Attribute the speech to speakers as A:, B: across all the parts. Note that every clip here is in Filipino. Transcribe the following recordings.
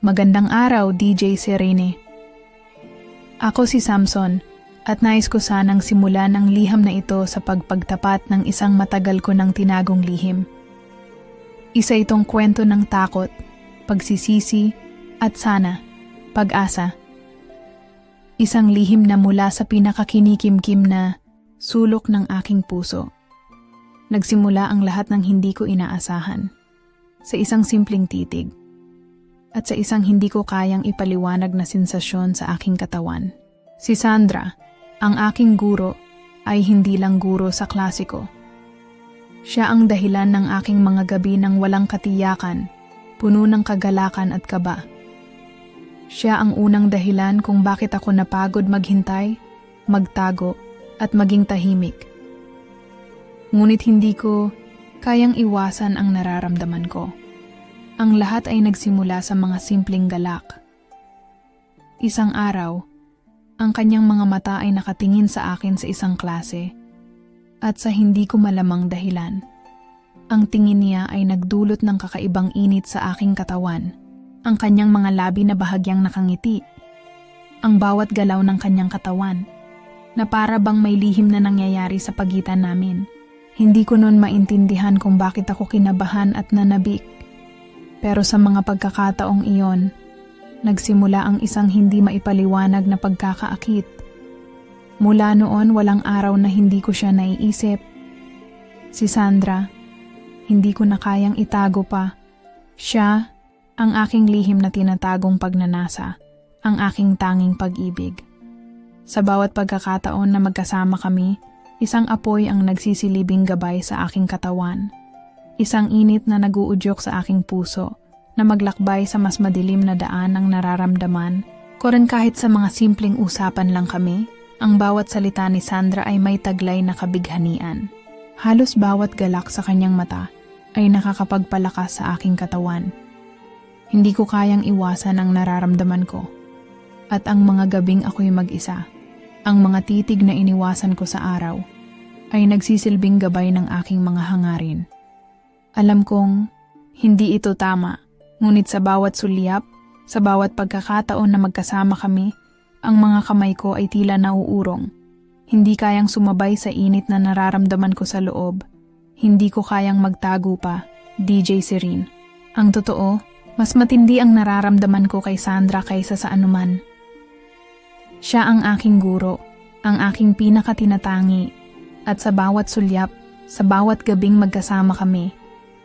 A: Magandang araw, DJ Serene. Ako si Samson at nais ko sanang simulan ang liham na ito sa pagpagtapat ng isang matagal ko ng tinagong lihim. Isa itong kwento ng takot, pagsisisi, at sana, pag-asa. Isang lihim na mula sa pinakakinikim-kim na sulok ng aking puso. Nagsimula ang lahat ng hindi ko inaasahan. Sa isang simpleng titig. At sa isang hindi ko kayang ipaliwanag na sensasyon sa aking katawan. Si Sandra, ang aking guro, ay hindi lang guro sa klasiko. Siya ang dahilan ng aking mga gabi ng walang katiyakan, puno ng kagalakan at kaba. Siya ang unang dahilan kung bakit ako napagod maghintay, magtago, at maging tahimik. Ngunit hindi ko kayang iwasan ang nararamdaman ko. Ang lahat ay nagsimula sa mga simpleng galak. Isang araw, ang kanyang mga mata ay nakatingin sa akin sa isang klase at sa hindi ko malamang dahilan. Ang tingin niya ay nagdulot ng kakaibang init sa aking katawan. Ang kanyang mga labi na bahagyang nakangiti. Ang bawat galaw ng kanyang katawan na para bang may lihim na nangyayari sa pagitan namin. Hindi ko noon maintindihan kung bakit ako kinabahan at nanabik. Pero sa mga pagkakataong iyon, nagsimula ang isang hindi maipaliwanag na pagkakaakit. Mula noon walang araw na hindi ko siya naiisip. Si Sandra, hindi ko na kayang itago pa. Siya, ang aking lihim na tinatagong pagnanasa, ang aking tanging pag-ibig. Sa bawat pagkakataon na magkasama kami, isang apoy ang nagsisilibing gabay sa aking katawan. Isang init na naguudyok sa aking puso na maglakbay sa mas madilim na daan ang nararamdaman ko rin kahit sa mga simpleng usapan lang kami, ang bawat salita ni Sandra ay may taglay na kabighanian. Halos bawat galak sa kanyang mata ay nakakapagpalakas sa aking katawan. Hindi ko kayang iwasan ang nararamdaman ko. At ang mga gabing ako'y mag-isa, ang mga titig na iniwasan ko sa araw, ay nagsisilbing gabay ng aking mga hangarin. Alam kong hindi ito tama, ngunit sa bawat sulyap, sa bawat pagkakataon na magkasama kami, ang mga kamay ko ay tila nauurong. Hindi kayang sumabay sa init na nararamdaman ko sa loob. Hindi ko kayang magtago pa, DJ Serene. Ang totoo, mas matindi ang nararamdaman ko kay Sandra kaysa sa anuman. Siya ang aking guro, ang aking pinakatinatangi, at sa bawat sulyap, sa bawat gabing magkasama kami,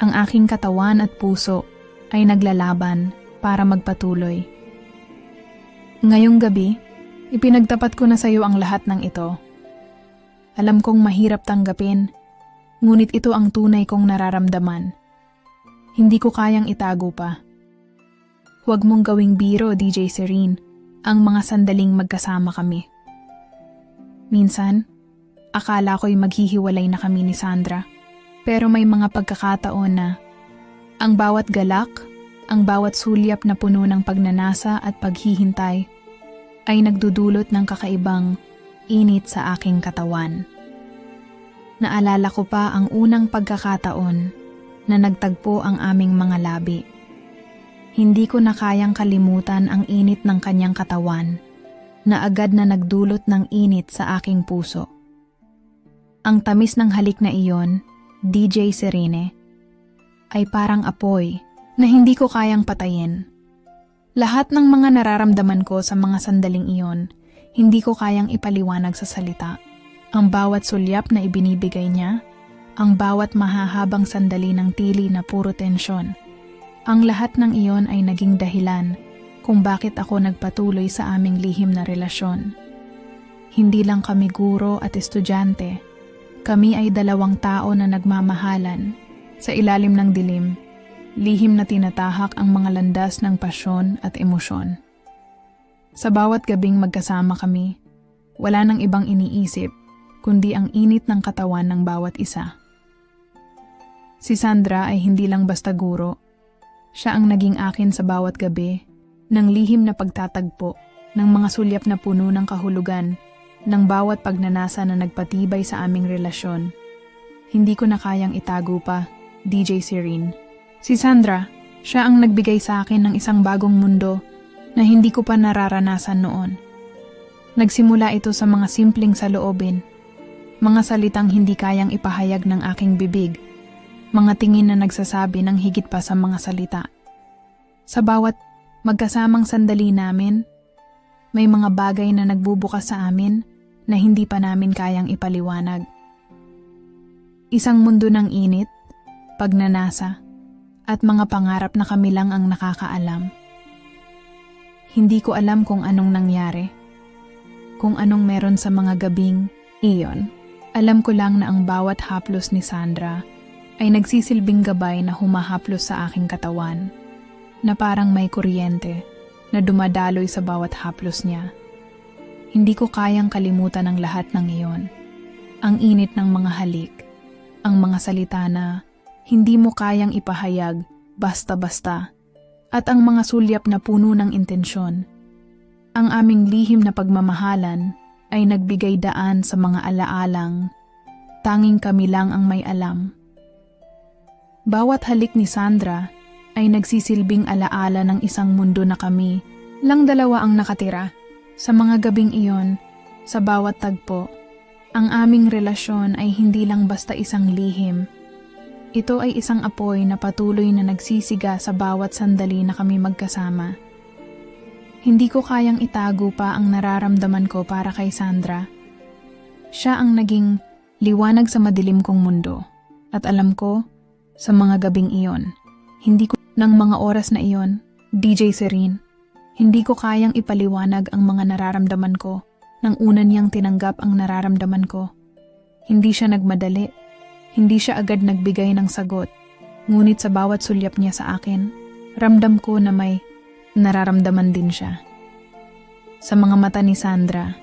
A: ang aking katawan at puso ay naglalaban para magpatuloy. Ngayong gabi, ipinagtapat ko na sa iyo ang lahat ng ito. Alam kong mahirap tanggapin, ngunit ito ang tunay kong nararamdaman. Hindi ko kayang itago pa. Huwag mong gawing biro, DJ Serene, ang mga sandaling magkasama kami. Minsan, akala ko'y maghihiwalay na kami ni Sandra. Pero may mga pagkakataon na ang bawat galak, ang bawat sulyap na puno ng pagnanasa at paghihintay ay nagdudulot ng kakaibang init sa aking katawan. Naalala ko pa ang unang pagkakataon na nagtagpo ang aming mga labi. Hindi ko na kayang kalimutan ang init ng kanyang katawan na agad na nagdulot ng init sa aking puso. Ang tamis ng halik na iyon, DJ Serene, ay parang apoy na hindi ko kayang patayin. Lahat ng mga nararamdaman ko sa mga sandaling iyon, hindi ko kayang ipaliwanag sa salita. Ang bawat sulyap na ibinibigay niya, ang bawat mahahabang sandali ng tili na puro tensyon. Ang lahat ng iyon ay naging dahilan kung bakit ako nagpatuloy sa aming lihim na relasyon. Hindi lang kami guro at estudyante, kami ay dalawang tao na nagmamahalan sa ilalim ng dilim lihim na tinatahak ang mga landas ng pasyon at emosyon. Sa bawat gabing magkasama kami, wala nang ibang iniisip kundi ang init ng katawan ng bawat isa. Si Sandra ay hindi lang basta guro. Siya ang naging akin sa bawat gabi ng lihim na pagtatagpo ng mga sulyap na puno ng kahulugan ng bawat pagnanasa na nagpatibay sa aming relasyon. Hindi ko na kayang itago pa, DJ Serene. Si Sandra, Siya ang nagbigay sa akin ng isang bagong mundo na hindi ko pa nararanasan noon. Nagsimula ito sa mga simpleng saloobin, mga salitang hindi kayang ipahayag ng aking bibig, mga tingin na nagsasabi ng higit pa sa mga salita. Sa bawat magkasamang sandali namin, may mga bagay na nagbubukas sa amin na hindi pa namin kayang ipaliwanag. Isang mundo ng init, pagnanasa, at mga pangarap na kami lang ang nakakaalam. Hindi ko alam kung anong nangyari. Kung anong meron sa mga gabing iyon. Alam ko lang na ang bawat haplos ni Sandra ay nagsisilbing gabay na humahaplos sa aking katawan. Na parang may kuryente na dumadaloy sa bawat haplos niya. Hindi ko kayang kalimutan ang lahat ng iyon. Ang init ng mga halik, ang mga salita na hindi mo kayang ipahayag basta-basta, at ang mga sulyap na puno ng intensyon. Ang aming lihim na pagmamahalan ay nagbigay daan sa mga alaalang tanging kami lang ang may alam. Bawat halik ni Sandra ay nagsisilbing alaala ng isang mundo na kami lang dalawa ang nakatira. Sa mga gabing iyon, sa bawat tagpo, ang aming relasyon ay hindi lang basta isang lihim. Ito ay isang apoy na patuloy na nagsisiga sa bawat sandali na kami magkasama. Hindi ko kayang itago pa ang nararamdaman ko para kay Sandra. Siya ang naging liwanag sa madilim kong mundo. At alam ko, sa mga gabing iyon, hindi ko ng mga oras na iyon, DJ Serene, hindi ko kayang ipaliwanag ang mga nararamdaman ko nang una niyang tinanggap ang nararamdaman ko. Hindi siya nagmadali. Hindi siya agad nagbigay ng sagot. Ngunit sa bawat sulyap niya sa akin, ramdam ko na may nararamdaman din siya. Sa mga mata ni Sandra,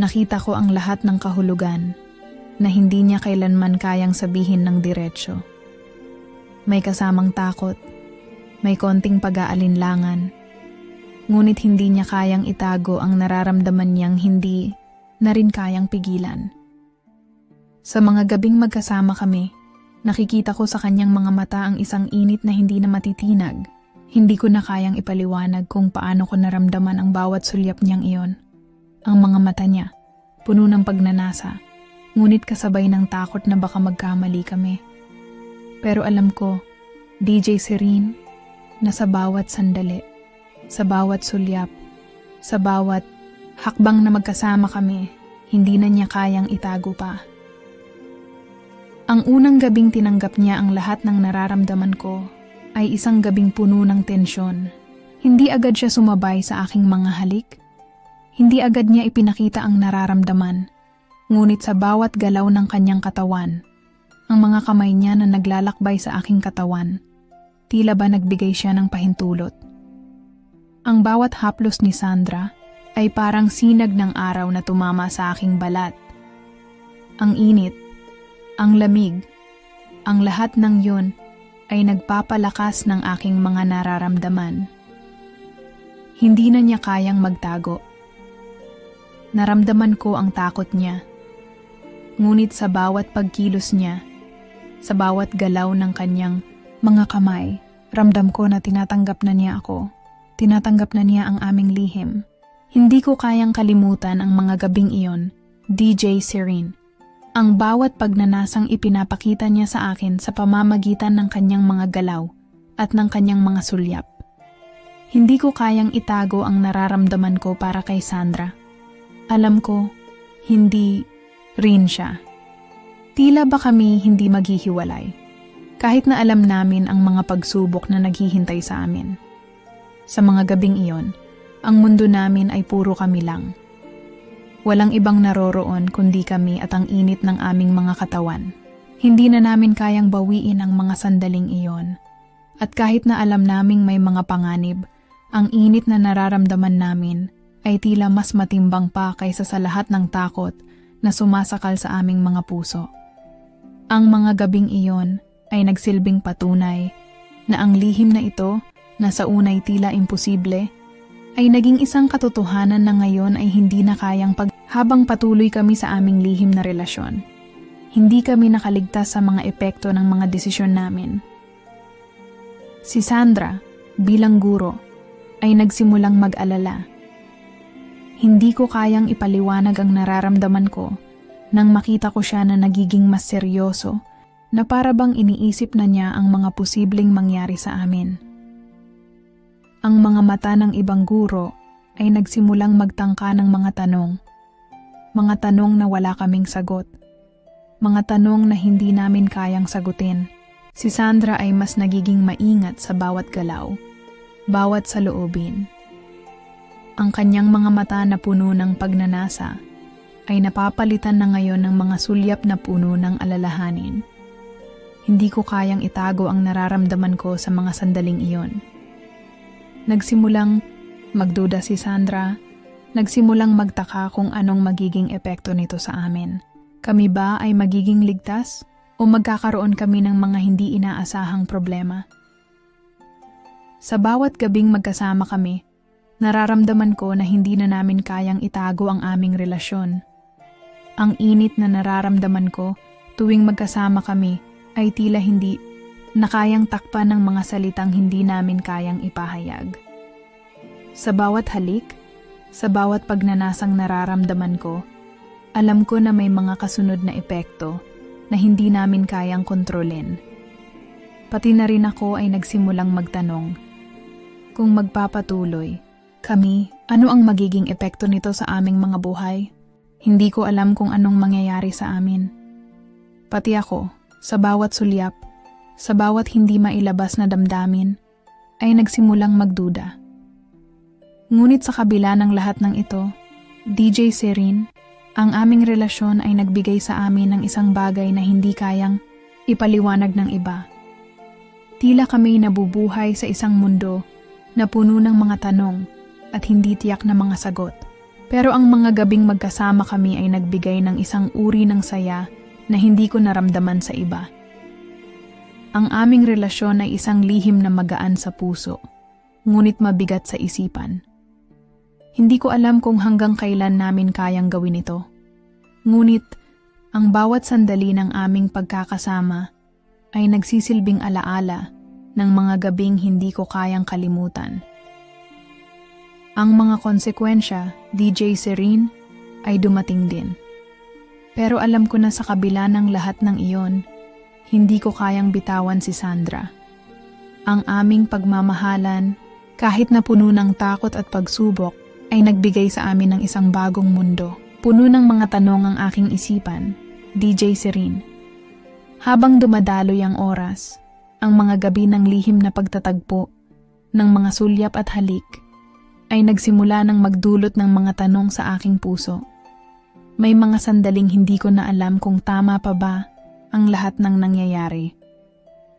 A: nakita ko ang lahat ng kahulugan na hindi niya kailanman kayang sabihin ng diretsyo. May kasamang takot, may konting pag-aalinlangan, ngunit hindi niya kayang itago ang nararamdaman niyang hindi na rin kayang pigilan. Sa mga gabing magkasama kami, nakikita ko sa kanyang mga mata ang isang init na hindi na matitinag. Hindi ko na kayang ipaliwanag kung paano ko naramdaman ang bawat sulyap niyang iyon. Ang mga mata niya, puno ng pagnanasa, ngunit kasabay ng takot na baka magkamali kami. Pero alam ko, DJ Serene, na sa bawat sandali, sa bawat sulyap, sa bawat hakbang na magkasama kami, hindi na niya kayang itago pa. Ang unang gabing tinanggap niya ang lahat ng nararamdaman ko ay isang gabing puno ng tensyon. Hindi agad siya sumabay sa aking mga halik. Hindi agad niya ipinakita ang nararamdaman. Ngunit sa bawat galaw ng kanyang katawan, ang mga kamay niya na naglalakbay sa aking katawan, tila ba nagbigay siya ng pahintulot. Ang bawat haplos ni Sandra ay parang sinag ng araw na tumama sa aking balat. Ang init, ang lamig, ang lahat ng yun ay nagpapalakas ng aking mga nararamdaman. Hindi na niya kayang magtago. Naramdaman ko ang takot niya. Ngunit sa bawat pagkilos niya, sa bawat galaw ng kanyang mga kamay, ramdam ko na tinatanggap na niya ako. Tinatanggap na niya ang aming lihim. Hindi ko kayang kalimutan ang mga gabing iyon, DJ Serene. Ang bawat pagnanasang ipinapakita niya sa akin sa pamamagitan ng kanyang mga galaw at ng kanyang mga sulyap. Hindi ko kayang itago ang nararamdaman ko para kay Sandra. Alam ko, hindi rin siya. Tila ba kami hindi maghihiwalay? Kahit na alam namin ang mga pagsubok na naghihintay sa amin. Sa mga gabing iyon, ang mundo namin ay puro kami lang. Walang ibang naroroon kundi kami at ang init ng aming mga katawan. Hindi na namin kayang bawiin ang mga sandaling iyon. At kahit na alam naming may mga panganib, ang init na nararamdaman namin ay tila mas matimbang pa kaysa sa lahat ng takot na sumasakal sa aming mga puso. Ang mga gabing iyon ay nagsilbing patunay na ang lihim na ito na sa unay tila imposible, ay naging isang katotohanan na ngayon ay hindi na kayang pag habang patuloy kami sa aming lihim na relasyon. Hindi kami nakaligtas sa mga epekto ng mga desisyon namin. Si Sandra, bilang guro, ay nagsimulang mag-alala. Hindi ko kayang ipaliwanag ang nararamdaman ko nang makita ko siya na nagiging mas seryoso na para bang iniisip na niya ang mga posibleng mangyari sa amin. Ang mga mata ng ibang guro ay nagsimulang magtangka ng mga tanong. Mga tanong na wala kaming sagot. Mga tanong na hindi namin kayang sagutin. Si Sandra ay mas nagiging maingat sa bawat galaw, bawat saloobin. Ang kanyang mga mata na puno ng pagnanasa ay napapalitan na ngayon ng mga sulyap na puno ng alalahanin. Hindi ko kayang itago ang nararamdaman ko sa mga sandaling iyon. Nagsimulang magduda si Sandra, nagsimulang magtaka kung anong magiging epekto nito sa amin. Kami ba ay magiging ligtas o magkakaroon kami ng mga hindi inaasahang problema? Sa bawat gabing magkasama kami, nararamdaman ko na hindi na namin kayang itago ang aming relasyon. Ang init na nararamdaman ko tuwing magkasama kami ay tila hindi na kayang takpan ng mga salitang hindi namin kayang ipahayag. Sa bawat halik, sa bawat pagnanasang nararamdaman ko, alam ko na may mga kasunod na epekto na hindi namin kayang kontrolin. Pati na rin ako ay nagsimulang magtanong, kung magpapatuloy, kami, ano ang magiging epekto nito sa aming mga buhay? Hindi ko alam kung anong mangyayari sa amin. Pati ako, sa bawat sulyap, sa bawat hindi mailabas na damdamin, ay nagsimulang magduda. Ngunit sa kabila ng lahat ng ito, DJ Serin, ang aming relasyon ay nagbigay sa amin ng isang bagay na hindi kayang ipaliwanag ng iba. Tila kami nabubuhay sa isang mundo na puno ng mga tanong at hindi tiyak na mga sagot. Pero ang mga gabing magkasama kami ay nagbigay ng isang uri ng saya na hindi ko naramdaman sa iba. Ang aming relasyon ay isang lihim na magaan sa puso, ngunit mabigat sa isipan. Hindi ko alam kung hanggang kailan namin kayang gawin ito. Ngunit, ang bawat sandali ng aming pagkakasama ay nagsisilbing alaala ng mga gabing hindi ko kayang kalimutan. Ang mga konsekwensya, DJ Serene, ay dumating din. Pero alam ko na sa kabila ng lahat ng iyon, hindi ko kayang bitawan si Sandra. Ang aming pagmamahalan, kahit na puno ng takot at pagsubok, ay nagbigay sa amin ng isang bagong mundo. Puno ng mga tanong ang aking isipan, DJ Serene. Habang dumadaloy ang oras, ang mga gabi ng lihim na pagtatagpo, ng mga sulyap at halik, ay nagsimula ng magdulot ng mga tanong sa aking puso. May mga sandaling hindi ko na alam kung tama pa ba ang lahat ng nangyayari.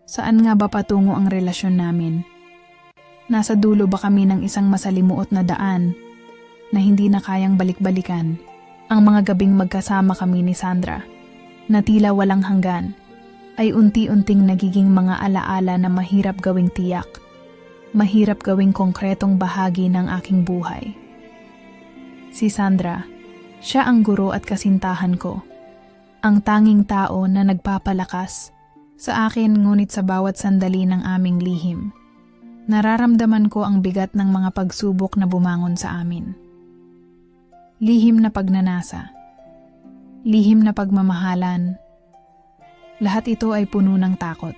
A: Saan nga ba patungo ang relasyon namin? Nasa dulo ba kami ng isang masalimuot na daan na hindi na kayang balik-balikan ang mga gabing magkasama kami ni Sandra na tila walang hanggan ay unti-unting nagiging mga alaala na mahirap gawing tiyak, mahirap gawing konkretong bahagi ng aking buhay. Si Sandra, siya ang guro at kasintahan ko, ang tanging tao na nagpapalakas sa akin ngunit sa bawat sandali ng aming lihim. Nararamdaman ko ang bigat ng mga pagsubok na bumangon sa amin. Lihim na pagnanasa. Lihim na pagmamahalan. Lahat ito ay puno ng takot.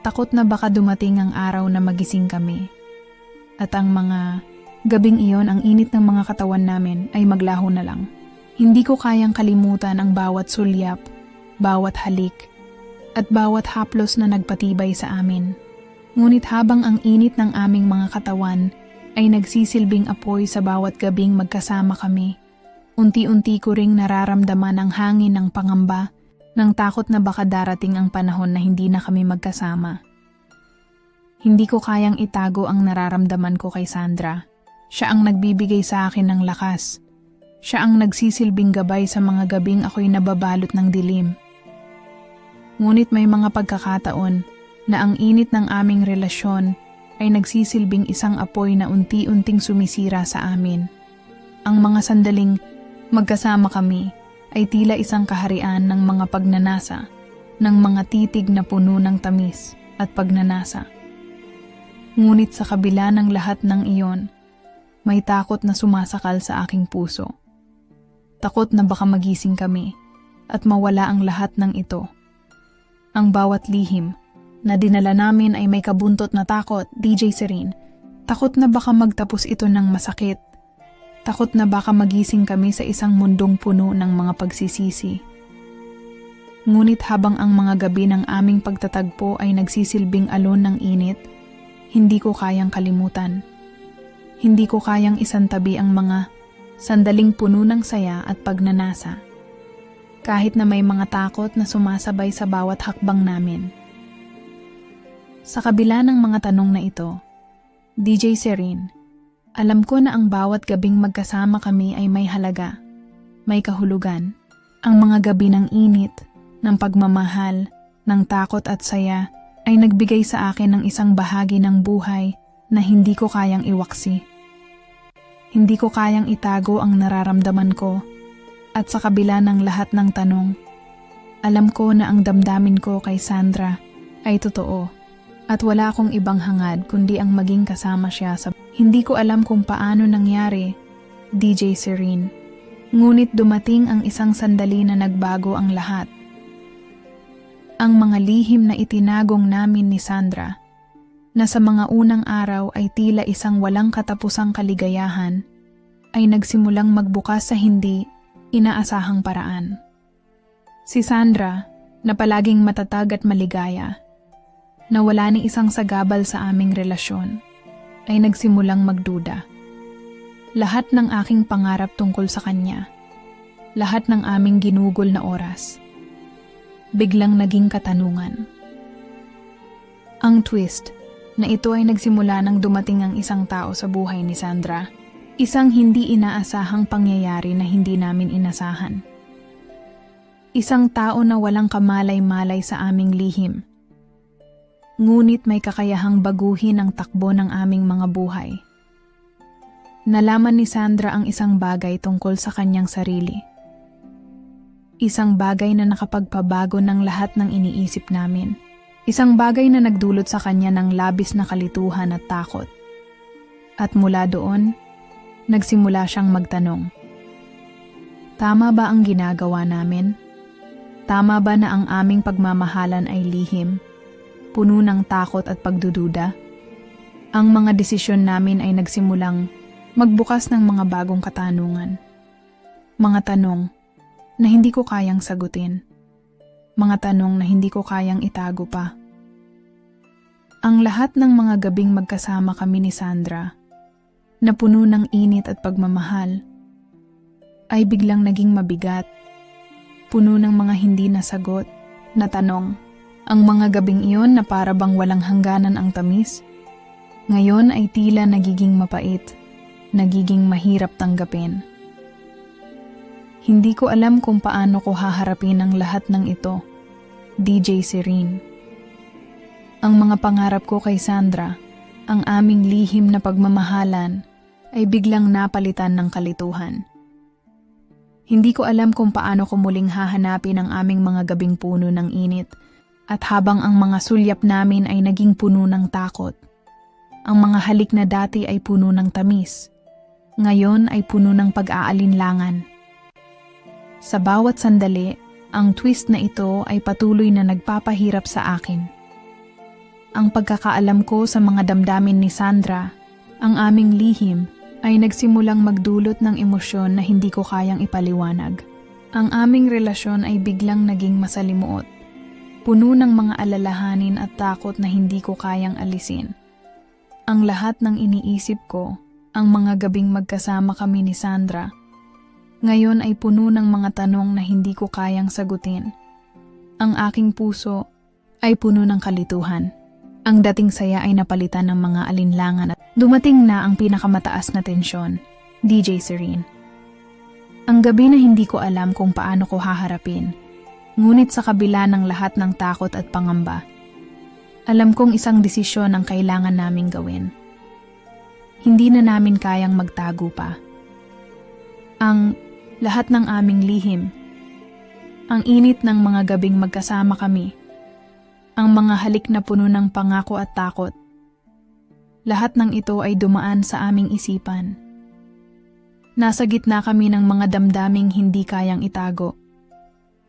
A: Takot na baka dumating ang araw na magising kami. At ang mga gabing iyon ang init ng mga katawan namin ay maglaho na lang. Hindi ko kayang kalimutan ang bawat sulyap, bawat halik, at bawat haplos na nagpatibay sa amin. Ngunit habang ang init ng aming mga katawan ay nagsisilbing apoy sa bawat gabing magkasama kami. Unti-unti ko ring nararamdaman ang hangin ng pangamba ng takot na baka darating ang panahon na hindi na kami magkasama. Hindi ko kayang itago ang nararamdaman ko kay Sandra. Siya ang nagbibigay sa akin ng lakas. Siya ang nagsisilbing gabay sa mga gabing ako'y nababalot ng dilim. Ngunit may mga pagkakataon na ang init ng aming relasyon ay nagsisilbing isang apoy na unti-unting sumisira sa amin. Ang mga sandaling magkasama kami ay tila isang kaharian ng mga pagnanasa, ng mga titig na puno ng tamis at pagnanasa. Ngunit sa kabila ng lahat ng iyon, may takot na sumasakal sa aking puso. Takot na baka magising kami at mawala ang lahat ng ito. Ang bawat lihim na dinala namin ay may kabuntot na takot, DJ Serene. Takot na baka magtapos ito ng masakit. Takot na baka magising kami sa isang mundong puno ng mga pagsisisi. Ngunit habang ang mga gabi ng aming pagtatagpo ay nagsisilbing alon ng init, hindi ko kayang kalimutan. Hindi ko kayang isantabi ang mga sandaling puno ng saya at pagnanasa. Kahit na may mga takot na sumasabay sa bawat hakbang namin. Sa kabila ng mga tanong na ito, DJ Serene, alam ko na ang bawat gabing magkasama kami ay may halaga, may kahulugan. Ang mga gabi ng init, ng pagmamahal, ng takot at saya ay nagbigay sa akin ng isang bahagi ng buhay na hindi ko kayang iwaksi. Hindi ko kayang itago ang nararamdaman ko at sa kabila ng lahat ng tanong, alam ko na ang damdamin ko kay Sandra ay totoo at wala akong ibang hangad kundi ang maging kasama siya sa... Hindi ko alam kung paano nangyari, DJ Serene. Ngunit dumating ang isang sandali na nagbago ang lahat. Ang mga lihim na itinagong namin ni Sandra, na sa mga unang araw ay tila isang walang katapusang kaligayahan, ay nagsimulang magbukas sa hindi inaasahang paraan. Si Sandra, na palaging matatag at maligaya, na wala ni isang sagabal sa aming relasyon, ay nagsimulang magduda. Lahat ng aking pangarap tungkol sa kanya, lahat ng aming ginugol na oras, biglang naging katanungan. Ang twist na ito ay nagsimula nang dumating ang isang tao sa buhay ni Sandra, isang hindi inaasahang pangyayari na hindi namin inasahan. Isang tao na walang kamalay-malay sa aming lihim, ngunit may kakayahang baguhin ang takbo ng aming mga buhay. Nalaman ni Sandra ang isang bagay tungkol sa kanyang sarili. Isang bagay na nakapagpabago ng lahat ng iniisip namin. Isang bagay na nagdulot sa kanya ng labis na kalituhan at takot. At mula doon, nagsimula siyang magtanong. Tama ba ang ginagawa namin? Tama ba na ang aming pagmamahalan ay lihim? puno ng takot at pagdududa. Ang mga desisyon namin ay nagsimulang magbukas ng mga bagong katanungan. Mga tanong na hindi ko kayang sagutin. Mga tanong na hindi ko kayang itago pa. Ang lahat ng mga gabing magkasama kami ni Sandra, na puno ng init at pagmamahal, ay biglang naging mabigat, puno ng mga hindi nasagot na tanong ang mga gabing iyon na para bang walang hangganan ang tamis, ngayon ay tila nagiging mapait, nagiging mahirap tanggapin. Hindi ko alam kung paano ko haharapin ang lahat ng ito, DJ Serene. Ang mga pangarap ko kay Sandra, ang aming lihim na pagmamahalan, ay biglang napalitan ng kalituhan. Hindi ko alam kung paano ko muling hahanapin ang aming mga gabing puno ng init at habang ang mga sulyap namin ay naging puno ng takot, ang mga halik na dati ay puno ng tamis, ngayon ay puno ng pag-aalinlangan. Sa bawat sandali, ang twist na ito ay patuloy na nagpapahirap sa akin. Ang pagkakaalam ko sa mga damdamin ni Sandra, ang aming lihim, ay nagsimulang magdulot ng emosyon na hindi ko kayang ipaliwanag. Ang aming relasyon ay biglang naging masalimuot puno ng mga alalahanin at takot na hindi ko kayang alisin. Ang lahat ng iniisip ko, ang mga gabing magkasama kami ni Sandra, ngayon ay puno ng mga tanong na hindi ko kayang sagutin. Ang aking puso ay puno ng kalituhan. Ang dating saya ay napalitan ng mga alinlangan at dumating na ang pinakamataas na tensyon, DJ Serene. Ang gabi na hindi ko alam kung paano ko haharapin Ngunit sa kabila ng lahat ng takot at pangamba, alam kong isang desisyon ang kailangan naming gawin. Hindi na namin kayang magtago pa. Ang lahat ng aming lihim, ang init ng mga gabing magkasama kami, ang mga halik na puno ng pangako at takot, lahat ng ito ay dumaan sa aming isipan. Nasa gitna kami ng mga damdaming hindi kayang itago.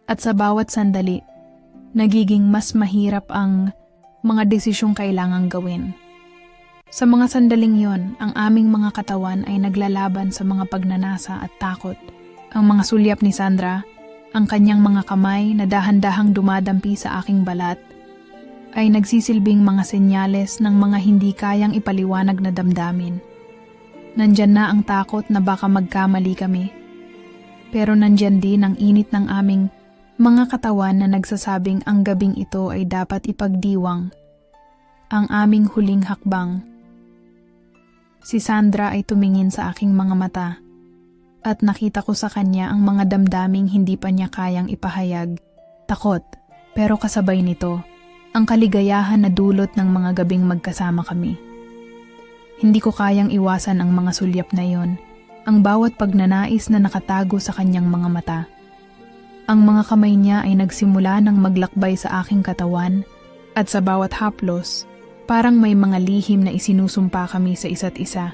A: At sa bawat sandali, nagiging mas mahirap ang mga desisyong kailangang gawin. Sa mga sandaling yon, ang aming mga katawan ay naglalaban sa mga pagnanasa at takot. Ang mga sulyap ni Sandra, ang kanyang mga kamay na dahan-dahang dumadampi sa aking balat, ay nagsisilbing mga senyales ng mga hindi kayang ipaliwanag na damdamin. Nandyan na ang takot na baka magkamali kami. Pero nandyan din ang init ng aming mga katawan na nagsasabing ang gabing ito ay dapat ipagdiwang. Ang aming huling hakbang. Si Sandra ay tumingin sa aking mga mata at nakita ko sa kanya ang mga damdaming hindi pa niya kayang ipahayag. Takot, pero kasabay nito, ang kaligayahan na dulot ng mga gabing magkasama kami. Hindi ko kayang iwasan ang mga sulyap na yon, ang bawat pagnanais na nakatago sa kanyang mga mata. Ang mga kamay niya ay nagsimula ng maglakbay sa aking katawan at sa bawat haplos, parang may mga lihim na isinusumpa kami sa isa't isa.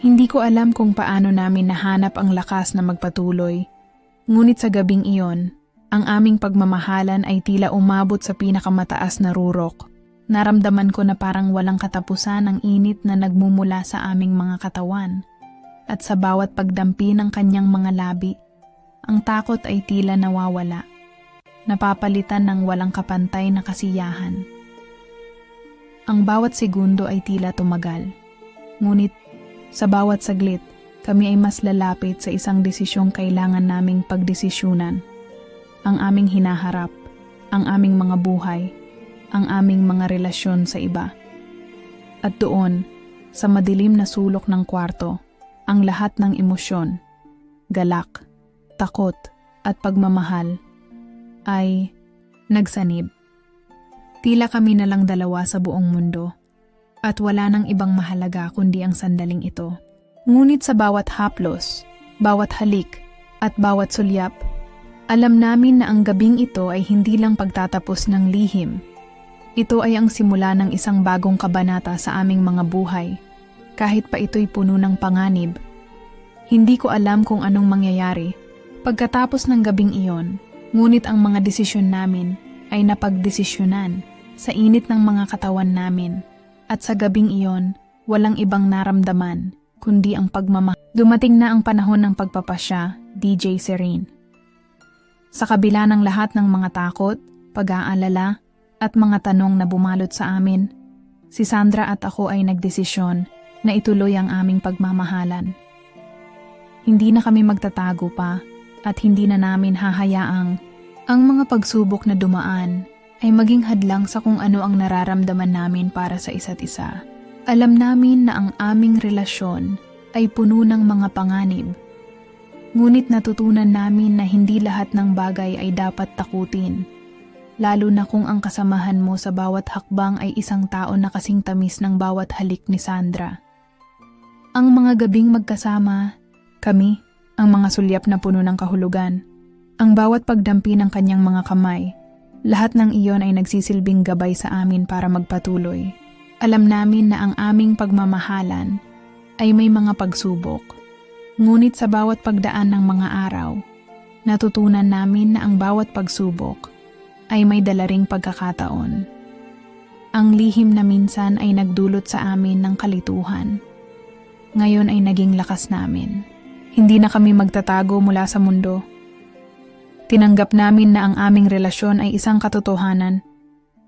A: Hindi ko alam kung paano namin nahanap ang lakas na magpatuloy, ngunit sa gabing iyon, ang aming pagmamahalan ay tila umabot sa pinakamataas na rurok. Naramdaman ko na parang walang katapusan ang init na nagmumula sa aming mga katawan. At sa bawat pagdampi ng kanyang mga labi, ang takot ay tila nawawala. Napapalitan ng walang kapantay na kasiyahan. Ang bawat segundo ay tila tumagal. Ngunit sa bawat saglit, kami ay mas lalapit sa isang desisyong kailangan naming pagdesisyunan ang aming hinaharap, ang aming mga buhay, ang aming mga relasyon sa iba. At doon, sa madilim na sulok ng kwarto, ang lahat ng emosyon, galak, takot, at pagmamahal ay nagsanib. Tila kami na lang dalawa sa buong mundo at wala nang ibang mahalaga kundi ang sandaling ito. Ngunit sa bawat haplos, bawat halik, at bawat sulyap, alam namin na ang gabing ito ay hindi lang pagtatapos ng lihim. Ito ay ang simula ng isang bagong kabanata sa aming mga buhay, kahit pa ito'y puno ng panganib. Hindi ko alam kung anong mangyayari. Pagkatapos ng gabing iyon, ngunit ang mga desisyon namin ay napagdesisyonan sa init ng mga katawan namin. At sa gabing iyon, walang ibang naramdaman, kundi ang pagmamahal. Dumating na ang panahon ng pagpapasya, DJ Serene. Sa kabila ng lahat ng mga takot, pag-aalala, at mga tanong na bumalot sa amin, si Sandra at ako ay nagdesisyon na ituloy ang aming pagmamahalan. Hindi na kami magtatago pa at hindi na namin hahayaang ang mga pagsubok na dumaan ay maging hadlang sa kung ano ang nararamdaman namin para sa isa't isa. Alam namin na ang aming relasyon ay puno ng mga panganib Ngunit natutunan namin na hindi lahat ng bagay ay dapat takutin. Lalo na kung ang kasamahan mo sa bawat hakbang ay isang tao na kasing tamis ng bawat halik ni Sandra. Ang mga gabing magkasama, kami, ang mga sulyap na puno ng kahulugan, ang bawat pagdampi ng kanyang mga kamay, lahat ng iyon ay nagsisilbing gabay sa amin para magpatuloy. Alam namin na ang aming pagmamahalan ay may mga pagsubok Ngunit sa bawat pagdaan ng mga araw, natutunan namin na ang bawat pagsubok ay may dalaring pagkakataon. Ang lihim na minsan ay nagdulot sa amin ng kalituhan. Ngayon ay naging lakas namin. Hindi na kami magtatago mula sa mundo. Tinanggap namin na ang aming relasyon ay isang katotohanan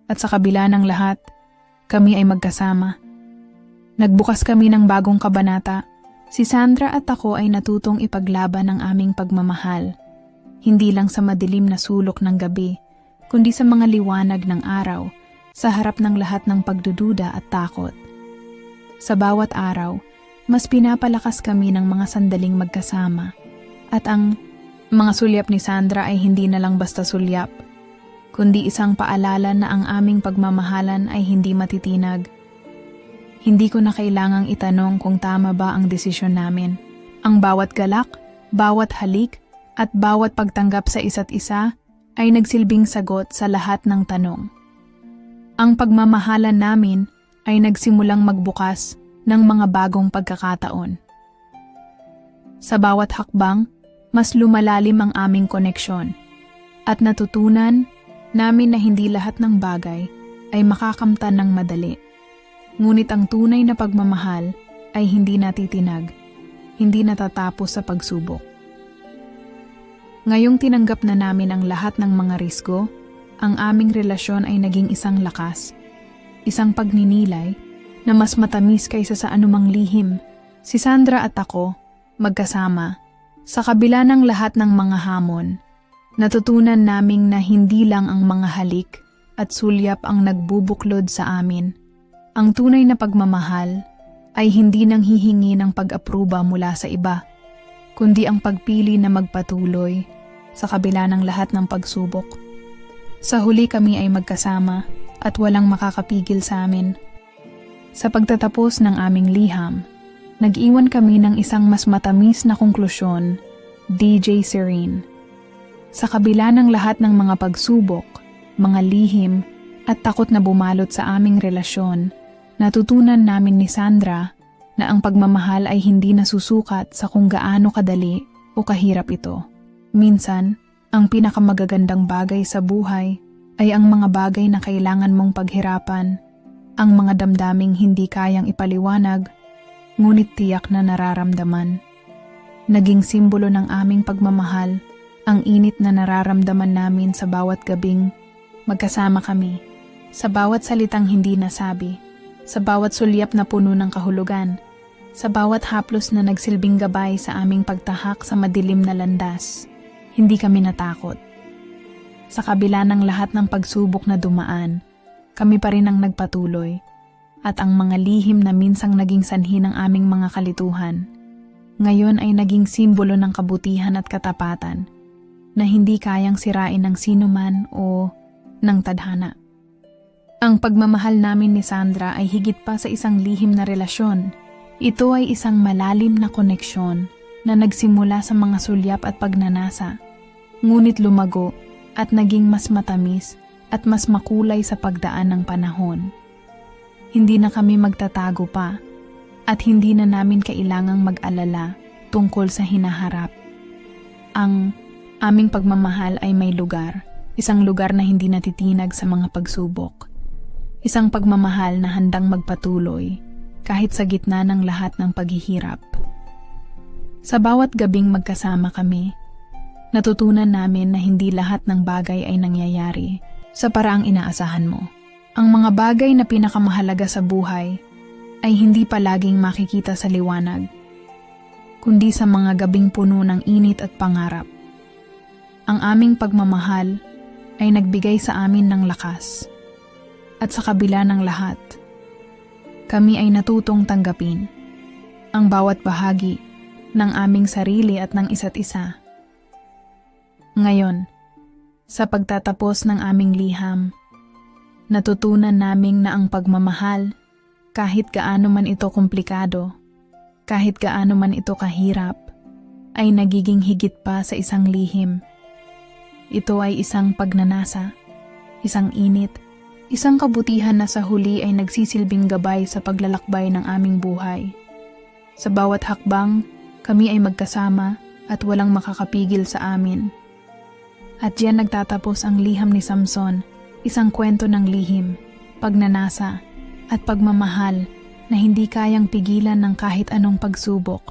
A: at sa kabila ng lahat, kami ay magkasama. Nagbukas kami ng bagong kabanata Si Sandra at ako ay natutong ipaglaban ang aming pagmamahal, hindi lang sa madilim na sulok ng gabi, kundi sa mga liwanag ng araw, sa harap ng lahat ng pagdududa at takot. Sa bawat araw, mas pinapalakas kami ng mga sandaling magkasama, at ang mga sulyap ni Sandra ay hindi na lang basta sulyap, kundi isang paalala na ang aming pagmamahalan ay hindi matitinag hindi ko na kailangang itanong kung tama ba ang desisyon namin. Ang bawat galak, bawat halik, at bawat pagtanggap sa isa't isa ay nagsilbing sagot sa lahat ng tanong. Ang pagmamahalan namin ay nagsimulang magbukas ng mga bagong pagkakataon. Sa bawat hakbang, mas lumalalim ang aming koneksyon at natutunan namin na hindi lahat ng bagay ay makakamtan ng madali. Ngunit ang tunay na pagmamahal ay hindi natitinag, hindi natatapos sa pagsubok. Ngayong tinanggap na namin ang lahat ng mga risgo, ang aming relasyon ay naging isang lakas, isang pagninilay na mas matamis kaysa sa anumang lihim. Si Sandra at ako, magkasama, sa kabila ng lahat ng mga hamon, natutunan naming na hindi lang ang mga halik at sulyap ang nagbubuklod sa amin. Ang tunay na pagmamahal ay hindi nang hihingi ng pag-apruba mula sa iba, kundi ang pagpili na magpatuloy sa kabila ng lahat ng pagsubok. Sa huli kami ay magkasama at walang makakapigil sa amin. Sa pagtatapos ng aming liham, nag-iwan kami ng isang mas matamis na konklusyon, DJ Serene. Sa kabila ng lahat ng mga pagsubok, mga lihim, at takot na bumalot sa aming relasyon, natutunan namin ni Sandra na ang pagmamahal ay hindi nasusukat sa kung gaano kadali o kahirap ito. Minsan, ang pinakamagagandang bagay sa buhay ay ang mga bagay na kailangan mong paghirapan, ang mga damdaming hindi kayang ipaliwanag, ngunit tiyak na nararamdaman. Naging simbolo ng aming pagmamahal ang init na nararamdaman namin sa bawat gabing magkasama kami, sa bawat salitang hindi nasabi, sa bawat sulyap na puno ng kahulugan, sa bawat haplos na nagsilbing gabay sa aming pagtahak sa madilim na landas. Hindi kami natakot. Sa kabila ng lahat ng pagsubok na dumaan, kami pa rin ang nagpatuloy at ang mga lihim na minsang naging sanhi ng aming mga kalituhan, ngayon ay naging simbolo ng kabutihan at katapatan na hindi kayang sirain ng sinuman o ng tadhana. Ang pagmamahal namin ni Sandra ay higit pa sa isang lihim na relasyon. Ito ay isang malalim na koneksyon na nagsimula sa mga sulyap at pagnanasa, ngunit lumago at naging mas matamis at mas makulay sa pagdaan ng panahon. Hindi na kami magtatago pa at hindi na namin kailangang mag-alala tungkol sa hinaharap. Ang aming pagmamahal ay may lugar, isang lugar na hindi natitinag sa mga pagsubok. Isang pagmamahal na handang magpatuloy kahit sa gitna ng lahat ng paghihirap. Sa bawat gabing magkasama kami, natutunan namin na hindi lahat ng bagay ay nangyayari sa paraang inaasahan mo. Ang mga bagay na pinakamahalaga sa buhay ay hindi palaging makikita sa liwanag, kundi sa mga gabing puno ng init at pangarap. Ang aming pagmamahal ay nagbigay sa amin ng lakas. At sa kabila ng lahat, kami ay natutong tanggapin ang bawat bahagi ng aming sarili at ng isa't isa. Ngayon, sa pagtatapos ng aming liham, natutunan naming na ang pagmamahal, kahit gaano man ito komplikado, kahit gaano man ito kahirap, ay nagiging higit pa sa isang lihim. Ito ay isang pagnanasa, isang init, isang kabutihan na sa huli ay nagsisilbing gabay sa paglalakbay ng aming buhay. Sa bawat hakbang, kami ay magkasama at walang makakapigil sa amin. At diyan nagtatapos ang liham ni Samson, isang kwento ng lihim, pagnanasa, at pagmamahal na hindi kayang pigilan ng kahit anong pagsubok.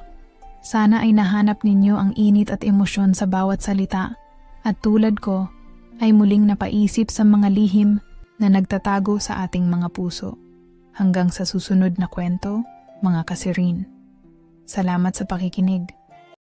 A: Sana ay nahanap ninyo ang init at emosyon sa bawat salita at tulad ko ay muling napaisip sa mga lihim na nagtatago sa ating mga puso. Hanggang sa susunod na kwento, mga kasirin. Salamat sa pakikinig.